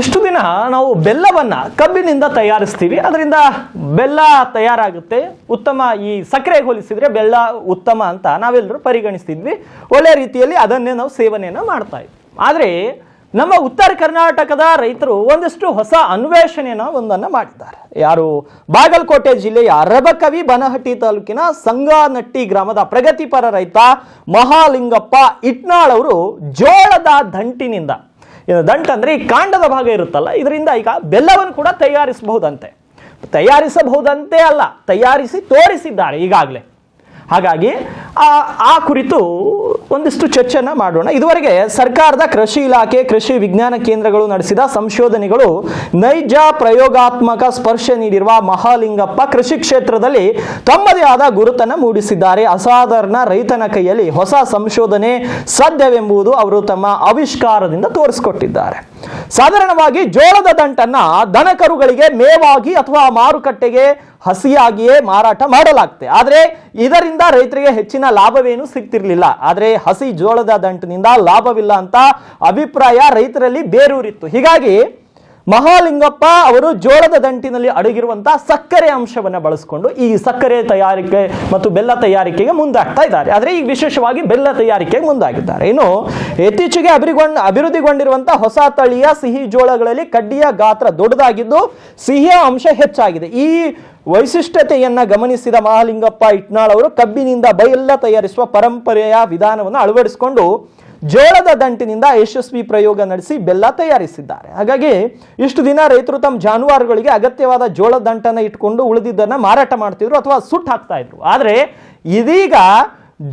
ಇಷ್ಟು ದಿನ ನಾವು ಬೆಲ್ಲವನ್ನು ಕಬ್ಬಿನಿಂದ ತಯಾರಿಸ್ತೀವಿ. ಅದರಿಂದ ಬೆಲ್ಲ ತಯಾರಾಗುತ್ತೆ. ಉತ್ತಮ ಈ ಸಕ್ಕರೆಗೆ ಹೋಲಿಸಿದರೆ ಬೆಲ್ಲ ಉತ್ತಮ ಅಂತ ನಾವೆಲ್ಲರೂ ಪರಿಗಣಿಸ್ತಿದ್ವಿ. ಒಳ್ಳೆ ರೀತಿಯಲ್ಲಿ ಅದನ್ನೇ ನಾವು ಸೇವನೆಯನ್ನು ಮಾಡ್ತಾ ಇದ್ವಿ. ಆದರೆ ನಮ್ಮ ಉತ್ತರ ಕರ್ನಾಟಕದ ರೈತರು ಒಂದಷ್ಟು ಹೊಸ ಅನ್ವೇಷಣೆಯನ್ನು ಒಂದನ್ನು ಮಾಡಿದ್ದಾರೆ. ಯಾರು ಬಾಗಲಕೋಟೆ ಜಿಲ್ಲೆಯ ರಬಕವಿ ಬನಹಟ್ಟಿ ತಾಲೂಕಿನ ಸಂಗಾನಟ್ಟಿ ಗ್ರಾಮದ ಪ್ರಗತಿಪರ ರೈತ ಮಹಾಲಿಂಗಪ್ಪ ಇಟ್ನಾಳ್ ಅವರು ಜೋಳದ ದಂಟಿನಿಂದ ಇದು ದಂಟ ಅಂದರೆ ಈ ಕಾಂಡದ ಭಾಗ ಇರುತ್ತಲ್ಲ, ಇದರಿಂದ ಈಗ ಬೆಲ್ಲವನ್ನು ಕೂಡ ತಯಾರಿಸಬಹುದಂತೆ. ತಯಾರಿಸಬಹುದಂತೆ ಅಲ್ಲ, ತಯಾರಿಸಿ ತೋರಿಸಿದ್ದಾರೆ ಈಗಾಗಲೇ. ಹಾಗಾಗಿ ಆ ಆ ಕುರಿತು ಒಂದಿಷ್ಟು ಚರ್ಚೆಯನ್ನು ಮಾಡೋಣ. ಇದುವರೆಗೆ ಸರ್ಕಾರದ ಕೃಷಿ ಇಲಾಖೆ, ಕೃಷಿ ವಿಜ್ಞಾನ ಕೇಂದ್ರಗಳು ನಡೆಸಿದ ಸಂಶೋಧನೆಗಳು ನೈಜ ಪ್ರಯೋಗಾತ್ಮಕ ಸ್ಪರ್ಶ ನೀಡಿರುವ ಮಹಾಲಿಂಗಪ್ಪ ಕೃಷಿ ಕ್ಷೇತ್ರದಲ್ಲಿ ತಮ್ಮದೇ ಆದ ಗುರುತನ್ನು ಮೂಡಿಸಿದ್ದಾರೆ. ಅಸಾಧಾರಣ ರೈತನ ಕೈಯಲ್ಲಿ ಹೊಸ ಸಂಶೋಧನೆ ಸಾಧ್ಯವೆಂಬುದು ಅವರು ತಮ್ಮ ಆವಿಷ್ಕಾರದಿಂದ ತೋರಿಸಿಕೊಟ್ಟಿದ್ದಾರೆ. ಸಾಧಾರಣವಾಗಿ ಜೋಳದ ದಂಟನ್ನ ದನಕರುಗಳಿಗೆ ಮೇವಾಗಿ ಅಥವಾ ಮಾರುಕಟ್ಟೆಗೆ ಹಸಿಯಾಗಿಯೇ ಮಾರಾಟ ಮಾಡಲಾಗ್ತದೆ. ಆದರೆ ಇದರಿಂದ ರೈತರಿಗೆ ಹೆಚ್ಚಿನ ಲಾಭವೇನು ಸಿಗ್ತಿರ್ಲಿಲ್ಲ. ಆದರೆ ಹಸಿ ಜೋಳದ ದಂಟಿನಿಂದ ಲಾಭವಿಲ್ಲ ಅಂತ ಅಭಿಪ್ರಾಯ ರೈತರಲ್ಲಿ ಬೇರೂರಿತ್ತು. ಹೀಗಾಗಿ ಮಹಾಲಿಂಗಪ್ಪ ಅವರು ಜೋಳದ ದಂಟಿನಲ್ಲಿ ಅಡಗಿರುವಂತಹ ಸಕ್ಕರೆ ಅಂಶವನ್ನು ಬಳಸಿಕೊಂಡು ಈ ಸಕ್ಕರೆ ತಯಾರಿಕೆ ಮತ್ತು ಬೆಲ್ಲ ತಯಾರಿಕೆಗೆ ಮುಂದಾಗ್ತಾ ಇದ್ದಾರೆ. ಆದರೆ ಈಗ ವಿಶೇಷವಾಗಿ ಬೆಲ್ಲ ತಯಾರಿಕೆಗೆ ಮುಂದಾಗಿದ್ದಾರೆ. ಇನ್ನು ಇತ್ತೀಚೆಗೆ ಅಭಿಗೊಂಡ ಅಭಿವೃದ್ಧಿಗೊಂಡಿರುವಂತಹ ಹೊಸ ತಳಿಯ ಸಿಹಿ ಜೋಳಗಳಲ್ಲಿ ಕಡ್ಡಿಯ ಗಾತ್ರ ದೊಡ್ಡದಾಗಿದ್ದು ಸಿಹಿಯ ಅಂಶ ಹೆಚ್ಚಾಗಿದೆ. ಈ ವೈಶಿಷ್ಟ್ಯತೆಯನ್ನ ಗಮನಿಸಿದ ಮಹಾಲಿಂಗಪ್ಪ ಇಟ್ನಾಳ್ ಅವರು ಕಬ್ಬಿನಿಂದ ಬೈಲ್ಲ ತಯಾರಿಸುವ ಪರಂಪರೆಯ ವಿಧಾನವನ್ನು ಅಳವಡಿಸಿಕೊಂಡು ಜೋಳದ ದಂಟಿನಿಂದ ಯಶಸ್ವಿ ಪ್ರಯೋಗ ನಡೆಸಿ ಬೆಲ್ಲ ತಯಾರಿಸಿದ್ದಾರೆ. ಹಾಗಾಗಿ ಇಷ್ಟು ದಿನ ರೈತರು ತಮ್ಮ ಜಾನುವಾರುಗಳಿಗೆ ಅಗತ್ಯವಾದ ಜೋಳದ ದಂಟನ್ನು ಇಟ್ಕೊಂಡು ಉಳಿದಿದ್ದನ್ನು ಮಾರಾಟ ಮಾಡ್ತಿದ್ರು ಅಥವಾ ಸುಟ್ಟು ಹಾಕ್ತಾ ಇದ್ರು. ಆದರೆ ಇದೀಗ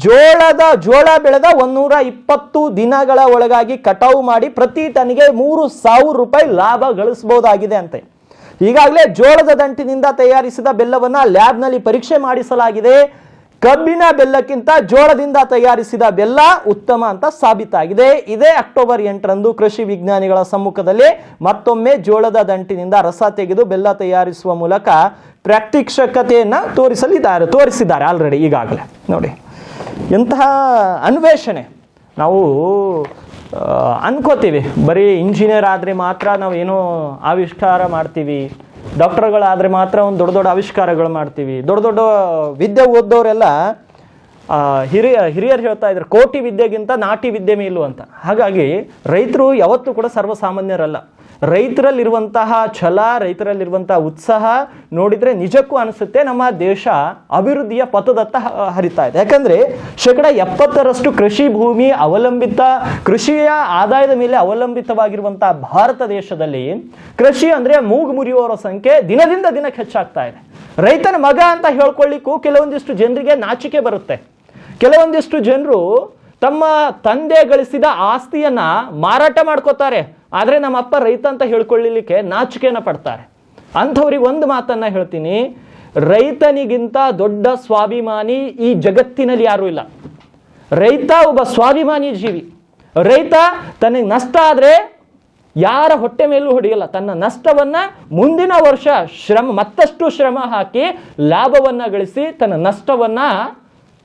ಜೋಳದ, ಜೋಳ ಬೆಳೆದ ಒಂದೂರ ಇಪ್ಪತ್ತು ದಿನಗಳ ಒಳಗಾಗಿ ಕಟಾವು ಮಾಡಿ ಪ್ರತಿ ಟನ್ಗೆ ಮೂರು ಸಾವಿರ ರೂಪಾಯಿ ಲಾಭ ಗಳಿಸಬಹುದಾಗಿದೆ ಅಂತೆ. ಈಗಾಗಲೇ ಜೋಳದ ದಂಟಿನಿಂದ ತಯಾರಿಸಿದ ಬೆಲ್ಲವನ್ನ ಲ್ಯಾಬ್ನಲ್ಲಿ ಪರೀಕ್ಷೆ ಮಾಡಿಸಲಾಗಿದೆ. ಕಬ್ಬಿನ ಬೆಲ್ಲಕ್ಕಿಂತ ಜೋಳದಿಂದ ತಯಾರಿಸಿದ ಬೆಲ್ಲ ಉತ್ತಮ ಅಂತ ಸಾಬೀತಾಗಿದೆ. ಇದೇ ಅಕ್ಟೋಬರ್ ಎಂಟರಂದು ಕೃಷಿ ವಿಜ್ಞಾನಿಗಳ ಸಮ್ಮುಖದಲ್ಲಿ ಮತ್ತೊಮ್ಮೆ ಜೋಳದ ದಂಟಿನಿಂದ ರಸ ತೆಗೆದು ಬೆಲ್ಲ ತಯಾರಿಸುವ ಮೂಲಕ ಪ್ರಾಕ್ಟಿಕ್ಷಕತೆಯನ್ನು ತೋರಿಸಲಿದ್ದಾರೆ, ತೋರಿಸಿದ್ದಾರೆ ಆಲ್ರೆಡಿ ಈಗಾಗಲೇ. ನೋಡಿ, ಎಂತಹ ಅನ್ವೇಷಣೆ. ನಾವು ಅನ್ಕೋತೀವಿ. ಬರೀ ಇಂಜಿನಿಯರ್ ಆದರೆ ಮಾತ್ರ ನಾವು ಏನೋ ಆವಿಷ್ಕಾರ ಮಾಡ್ತೀವಿ. ಡಾಕ್ಟರ್ಗಳಾದರೆ ಮಾತ್ರ ಒಂದು ದೊಡ್ಡ ದೊಡ್ಡ ಆವಿಷ್ಕಾರಗಳು ಮಾಡ್ತೀವಿ. ದೊಡ್ಡ ದೊಡ್ಡ ವಿದ್ಯೆ ಓದ್ದವರೆಲ್ಲ ಹಿರಿಯ, ಹಿರಿಯರು ಹೇಳ್ತಾ ಇದ್ದಾರೆ ಕೋಟಿ ವಿದ್ಯೆಗಿಂತ ನಾಟಿ ವಿದ್ಯೆ ಮೇಲು ಅಂತ. ಹಾಗಾಗಿ ರೈತರು ಯಾವತ್ತೂ ಕೂಡ ಸರ್ವಸಾಮಾನ್ಯರಲ್ಲ. ರೈತರಲ್ಲಿರುವಂತಹ ಛಲ, ರೈತರಲ್ಲಿರುವಂತಹ ಉತ್ಸಾಹ ನೋಡಿದ್ರೆ ನಿಜಕ್ಕೂ ಅನಿಸುತ್ತೆ. ನಮ್ಮ ದೇಶ ಅಭಿವೃದ್ಧಿಯ ಪಥದತ್ತ ಹರಿತಾ ಇದೆ. ಯಾಕಂದ್ರೆ ಶೇಕಡ ಎಪ್ಪತ್ತರಷ್ಟು ಕೃಷಿ ಭೂಮಿ ಅವಲಂಬಿತ, ಕೃಷಿಯ ಆದಾಯದ ಮೇಲೆ ಅವಲಂಬಿತವಾಗಿರುವಂತಹ ಭಾರತ ದೇಶದಲ್ಲಿ ಕೃಷಿ ಅಂದ್ರೆ ಮೂಗು ಮುರಿಯುವವರ ಸಂಖ್ಯೆ ದಿನದಿಂದ ದಿನಕ್ಕೆ ಹೆಚ್ಚಾಗ್ತಾ ಇದೆ. ರೈತನ ಮಗ ಅಂತ ಹೇಳ್ಕೊಳ್ಳಿಕ್ಕೂ ಕೆಲವೊಂದಿಷ್ಟು ಜನರಿಗೆ ನಾಚಿಕೆ ಬರುತ್ತೆ. ಕೆಲವೊಂದಿಷ್ಟು ಜನರು ತಮ್ಮ ತಂದೆ ಗಳಿಸಿದ ಆಸ್ತಿಯನ್ನ ಮಾರಾಟ ಮಾಡ್ಕೋತಾರೆ. ಆದ್ರೆ ನಮ್ಮ ಅಪ್ಪ ರೈತ ಅಂತ ಹೇಳ್ಕೊಳ್ಳಿಕ್ಕೆ ನಾಚಿಕೆಯನ್ನ ಪಡ್ತಾರೆ. ಅಂಥವ್ರಿಗೆ ಒಂದು ಮಾತನ್ನ ಹೇಳ್ತೀನಿ. ರೈತನಿಗಿಂತ ದೊಡ್ಡ ಸ್ವಾಭಿಮಾನಿ ಈ ಜಗತ್ತಿನಲ್ಲಿ ಯಾರೂ ಇಲ್ಲ. ರೈತ ಒಬ್ಬ ಸ್ವಾಭಿಮಾನಿ ಜೀವಿ. ರೈತ ತನಗೆ ನಷ್ಟ ಆದರೆ ಯಾರ ಹೊಟ್ಟೆ ಮೇಲೂ ಹೊಡೆಯಲ್ಲ. ತನ್ನ ನಷ್ಟವನ್ನ ಮುಂದಿನ ವರ್ಷ ಶ್ರಮ ಮತ್ತಷ್ಟು ಶ್ರಮ ಹಾಕಿ ಲಾಭವನ್ನ ಗಳಿಸಿ ತನ್ನ ನಷ್ಟವನ್ನ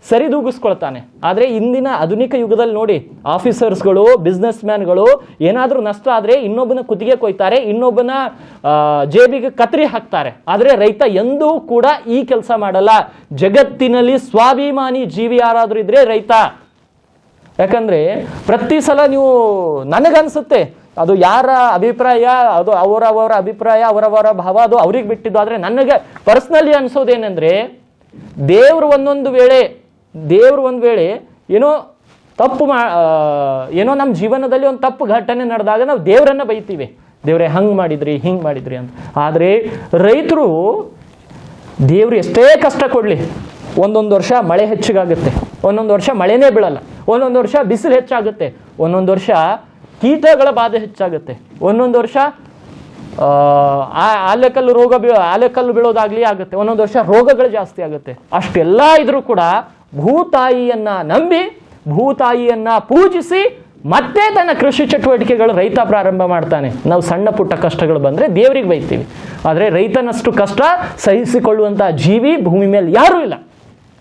ಸರಿದೂಗಿಸ್ಕೊಳ್ತಾನೆ ಆದರೆ ಇಂದಿನ ಆಧುನಿಕ ಯುಗದಲ್ಲಿ ನೋಡಿ, ಆಫೀಸರ್ಸ್ಗಳು ಬಿಸ್ನೆಸ್ ಮ್ಯಾನ್ಗಳು ಏನಾದರೂ ನಷ್ಟ ಆದರೆ ಇನ್ನೊಬ್ಬನ ಕುತ್ತಿಗೆ ಕೊಯ್ತಾರೆ, ಇನ್ನೊಬ್ಬನ ಜೇಬಿಗೆ ಕತ್ರಿ ಹಾಕ್ತಾರೆ. ಆದರೆ ರೈತ ಎಂದೂ ಕೂಡ ಈ ಕೆಲಸ ಮಾಡಲ್ಲ. ಜಗತ್ತಿನಲ್ಲಿ ಸ್ವಾಭಿಮಾನಿ ಜೀವಿ ಯಾರಾದರೂ ಇದ್ರೆ ರೈತ. ಯಾಕಂದ್ರೆ ಪ್ರತಿ ಸಲ ನೀವು ನನಗನ್ಸುತ್ತೆ, ಅದು ಯಾರ ಅಭಿಪ್ರಾಯ, ಅದು ಅವರವರ ಅಭಿಪ್ರಾಯ, ಅವರವರ ಭಾವ, ಅದು ಅವ್ರಿಗೆ ಬಿಟ್ಟಿದ್ದು. ಆದರೆ ನನಗೆ ಪರ್ಸ್ನಲಿ ಅನ್ಸೋದೇನೆಂದ್ರೆ, ದೇವರು ಒಂದೊಂದು ವೇಳೆ ದೇವ್ರು ಒಂದು ವೇಳೆ ಏನೋ ತಪ್ಪು ಮಾ ಏನೋ ನಮ್ಮ ಜೀವನದಲ್ಲಿ ಒಂದು ತಪ್ಪು ಘಟನೆ ನಡೆದಾಗ ನಾವು ದೇವರನ್ನು ಬೈತೀವಿ. ದೇವರೇ, ಹಂಗೆ ಮಾಡಿದ್ರಿ, ಹಿಂಗೆ ಮಾಡಿದ್ರಿ ಅಂತ. ಆದರೆ ರೈತರು ದೇವರು ಎಷ್ಟೇ ಕಷ್ಟ ಕೊಡಲಿ, ಒಂದೊಂದು ವರ್ಷ ಮಳೆ ಹೆಚ್ಚಿಗಾಗುತ್ತೆ. ಒಂದೊಂದು ವರ್ಷ ಮಳೆನೇ ಬೀಳಲ್ಲ. ಒಂದೊಂದು ವರ್ಷ ಬಿಸಿಲು ಹೆಚ್ಚಾಗುತ್ತೆ. ಒಂದೊಂದು ವರ್ಷ ಕೀಟಗಳ ಬಾಧೆ ಹೆಚ್ಚಾಗುತ್ತೆ. ಒಂದೊಂದು ವರ್ಷ ಆಲೆಕಲ್ಲು ರೋಗ ಬೀ ಆಲೆಕಲ್ಲು ಬೀಳೋದಾಗಲಿ ಆಗುತ್ತೆ. ಒಂದೊಂದು ವರ್ಷ ರೋಗಗಳು ಜಾಸ್ತಿ ಆಗುತ್ತೆ. ಅಷ್ಟೆಲ್ಲ ಇದ್ರೂ ಕೂಡ ಭೂತಾಯಿಯನ್ನ ನಂಬಿ, ಭೂತಾಯಿಯನ್ನ ಪೂಜಿಸಿ ಮತ್ತೆ ತನ್ನ ಕೃಷಿ ಚಟುವಟಿಕೆಗಳು ರೈತ ಪ್ರಾರಂಭ ಮಾಡ್ತಾನೆ. ನಾವು ಸಣ್ಣ ಪುಟ್ಟ ಕಷ್ಟಗಳು ಬಂದ್ರೆ ದೇವರಿಗೆ ಬೈತೀವಿ. ಆದರೆ ರೈತನಷ್ಟು ಕಷ್ಟ ಸಹಿಸಿಕೊಳ್ಳುವಂಥ ಜೀವಿ ಭೂಮಿ ಮೇಲೆ ಯಾರೂ ಇಲ್ಲ.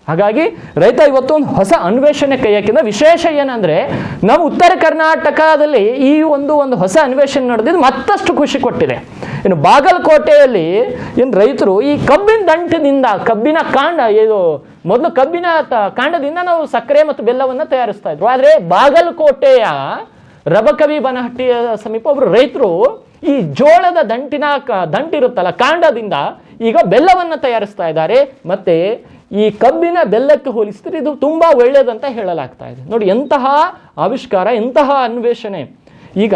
ಹಾಗಾಗಿ ರೈತ ಇವತ್ತು ಒಂದು ಹೊಸ ಅನ್ವೇಷಣೆ ಕೈ ಹಾಕಿದ. ವಿಶೇಷ ಏನಂದ್ರೆ, ನಾವು ಉತ್ತರ ಕರ್ನಾಟಕದಲ್ಲಿ ಈ ಒಂದು ಒಂದು ಹೊಸ ಅನ್ವೇಷಣೆ ನಡೆದಿದ್ದು ಮತ್ತಷ್ಟು ಖುಷಿ ಕೊಟ್ಟಿದೆ. ಇನ್ನು ಬಾಗಲಕೋಟೆಯಲ್ಲಿ ಏನು ರೈತರು ಈ ಕಬ್ಬಿನ ದಂಟಿನಿಂದ ಕಬ್ಬಿನ ಕಾಂಡ, ಇದು ಮೊದಲು ಕಬ್ಬಿನ ಕಾಂಡದಿಂದ ನಾವು ಸಕ್ಕರೆ ಮತ್ತು ಬೆಲ್ಲವನ್ನು ತಯಾರಿಸ್ತಾ ಇದ್ರು. ಆದರೆ ಬಾಗಲಕೋಟೆಯ ರಬಕವಿ ಬನಹಟ್ಟಿಯ ಸಮೀಪ ಒಬ್ರು ರೈತರು ಈ ಜೋಳದ ದಂಟಿನ ದಂಟಿರುತ್ತಲ್ಲ, ಕಾಂಡದಿಂದ ಈಗ ಬೆಲ್ಲವನ್ನು ತಯಾರಿಸ್ತಾ ಇದ್ದಾರೆ. ಮತ್ತೆ ಈ ಕಬ್ಬಿನ ಬೆಲ್ಲಕ್ಕೆ ಹೋಲಿಸಿದ್ರೆ ಇದು ತುಂಬಾ ಒಳ್ಳೆಯದಂತ ಹೇಳಲಾಗ್ತಾ ಇದೆ. ನೋಡಿ, ಎಂತಹ ಆವಿಷ್ಕಾರ, ಎಂತಹ ಅನ್ವೇಷಣೆ. ಈಗ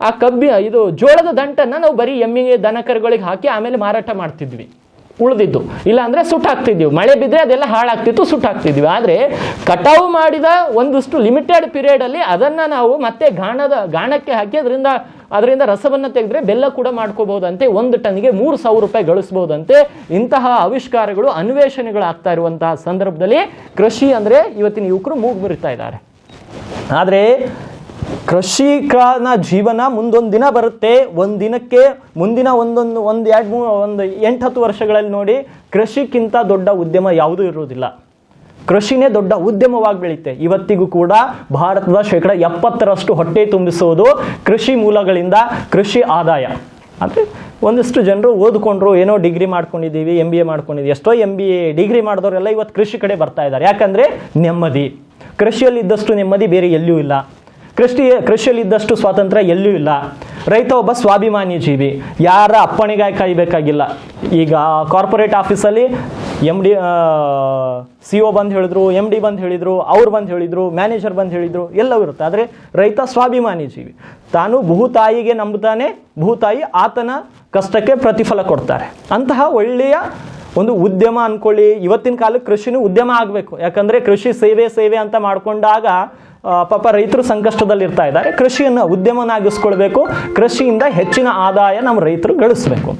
ಆ ಕಬ್ಬಿ ಇದು ಜೋಳದ ದಂಟನ್ನ ನಾವು ಬರೀ ಎಮ್ಮಿಗೆ ದನಕರುಗಳಿಗೆ ಹಾಕಿ ಆಮೇಲೆ ಮಾರಾಟ ಮಾಡ್ತಿದ್ವಿ. ಉಳಿದಿದ್ದು. ಇಲ್ಲ ಅಂದ್ರೆ ಸುಟ್ಟಾಕ್ತಿದ್ವಿ ಮಳೆ ಬಿದ್ದರೆ ಅದೆಲ್ಲ ಹಾಳಾಗ್ತಿತ್ತು ಸುಟ್ಟಾಕ್ತಿದ್ವಿ ಆದರೆ ಕಟಾವು ಮಾಡಿದ ಒಂದಷ್ಟು ಲಿಮಿಟೆಡ್ ಪೀರಿಯಡ್ ಅಲ್ಲಿ ಅದನ್ನ ನಾವು ಮತ್ತೆ ಗಾಣದ, ಗಾಣಕ್ಕೆ ಹಾಕಿ ಅದರಿಂದ ಅದರಿಂದ ರಸವನ್ನು ತೆಗೆದ್ರೆ ಬೆಲ್ಲ ಕೂಡ ಮಾಡ್ಕೋಬಹುದಂತೆ ಒಂದು ಟನ್ಗೆ ಮೂರು ಸಾವಿರ ರೂಪಾಯಿ ಗಳಿಸ್ಬೋದಂತೆ. ಇಂತಹ ಆವಿಷ್ಕಾರಗಳು ಅನ್ವೇಷಣೆಗಳು ಆಗ್ತಾ ಇರುವಂತಹ ಸಂದರ್ಭದಲ್ಲಿ ಕೃಷಿ ಅಂದ್ರೆ ಇವತ್ತಿನ ಯುವಕರು ಮೂಗು ಮುರಿತಾ ಇದ್ದಾರೆ. ಆದರೆ ಕೃಷಿಕನ ಜೀವನ ಮುಂದೊಂದು ದಿನ ಬರುತ್ತೆ. ಒಂದು ದಿನಕ್ಕೆ ಮುಂದಿನ ಒಂದೊಂದು, ಒಂದು ಎರಡು ಮೂರು ಒಂದು ಎಂಟು, ಹತ್ತು ವರ್ಷಗಳಲ್ಲಿ ನೋಡಿ ಕೃಷಿಕ್ಕಿಂತ ದೊಡ್ಡ ಉದ್ಯಮ ಯಾವುದೂ ಇರುವುದಿಲ್ಲ. ಕೃಷಿನೇ ದೊಡ್ಡ ಉದ್ಯಮವಾಗಿ ಬೆಳೆಯುತ್ತೆ ಇವತ್ತಿಗೂ ಕೂಡ ಭಾರತದ ಶೇಕಡ ಎಪ್ಪತ್ತರಷ್ಟು ಹೊಟ್ಟೆ ತುಂಬಿಸುವುದು ಕೃಷಿ ಮೂಲಗಳಿಂದ ಕೃಷಿ ಆದಾಯ. ಅಂದರೆ ಒಂದಿಷ್ಟು ಜನರು ಓದ್ಕೊಂಡ್ರು, ಏನೋ ಡಿಗ್ರಿ ಮಾಡ್ಕೊಂಡಿದ್ದೀವಿ ಎಂ ಬಿ ಎ ಮಾಡ್ಕೊಂಡಿದ್ದೀವಿ. ಎಷ್ಟೋ ಎಂ ಬಿ ಎ ಡಿಗ್ರಿ ಮಾಡಿದವರೆಲ್ಲ ಇವತ್ತು ಕೃಷಿ ಕಡೆ ಬರ್ತಾ ಇದ್ದಾರೆ. ಯಾಕಂದರೆ ನೆಮ್ಮದಿ. ಕೃಷಿಯಲ್ಲಿ ಇದ್ದಷ್ಟು ನೆಮ್ಮದಿ ಬೇರೆ ಎಲ್ಲಿಯೂ ಇಲ್ಲ. ಕೃಷಿ ಕೃಷಿಯಲ್ಲಿದ್ದಷ್ಟು ಸ್ವಾತಂತ್ರ್ಯ ಎಲ್ಲೂ ಇಲ್ಲ. ರೈತ ಒಬ್ಬ ಸ್ವಾಭಿಮಾನಿ ಜೀವಿ. ಯಾರ ಅಪ್ಪಣೆಗಾಗಿ ಕಾಯಬೇಕಾಗಿಲ್ಲ. ಈಗ ಕಾರ್ಪೊರೇಟ್ ಆಫೀಸಲ್ಲಿ ಎಂ ಡಿ ಸಿ ಒ ಬಂದು ಹೇಳಿದ್ರು ಎಂ ಡಿ ಬಂದು ಹೇಳಿದ್ರು, ಅವ್ರು ಬಂದು ಹೇಳಿದ್ರು ಮ್ಯಾನೇಜರ್ ಬಂದು ಹೇಳಿದ್ರು, ಎಲ್ಲವೂ ಇರುತ್ತೆ. ಆದರೆ ರೈತ ಸ್ವಾಭಿಮಾನಿ ಜೀವಿ. ತಾನು ಭೂತಾಯಿಗೆ ನಂಬುತ್ತಾನೆ ಭೂತಾಯಿ ಆತನ ಕಷ್ಟಕ್ಕೆ ಪ್ರತಿಫಲ ಕೊಡ್ತಾರೆ. ಅಂತಹ ಒಳ್ಳೆಯ ಒಂದು ಉದ್ಯಮ ಅನ್ಕೊಳ್ಳಿ. ಇವತ್ತಿನ ಕಾಲಕ್ಕೆ ಕೃಷಿನೂ ಉದ್ಯಮ ಆಗಬೇಕು. ಯಾಕಂದ್ರೆ ಕೃಷಿ ಸೇವೆ ಸೇವೆ ಅಂತ ಮಾಡ್ಕೊಂಡಾಗ ಪಾಪ ರೈತರು ಸಂಕಷ್ಟದಲ್ಲಿ ಇರ್ತಾ ಇದ್ದಾರೆ. ಕೃಷಿಯನ್ನು ಉದ್ಯಮನಾಗಿಸ್ಕೊಳ್ಬೇಕು. ಕೃಷಿಯಿಂದ ಹೆಚ್ಚಿನ ಆದಾಯ ನಮ್ಮ ರೈತರು ಗಳಿಸಬೇಕು.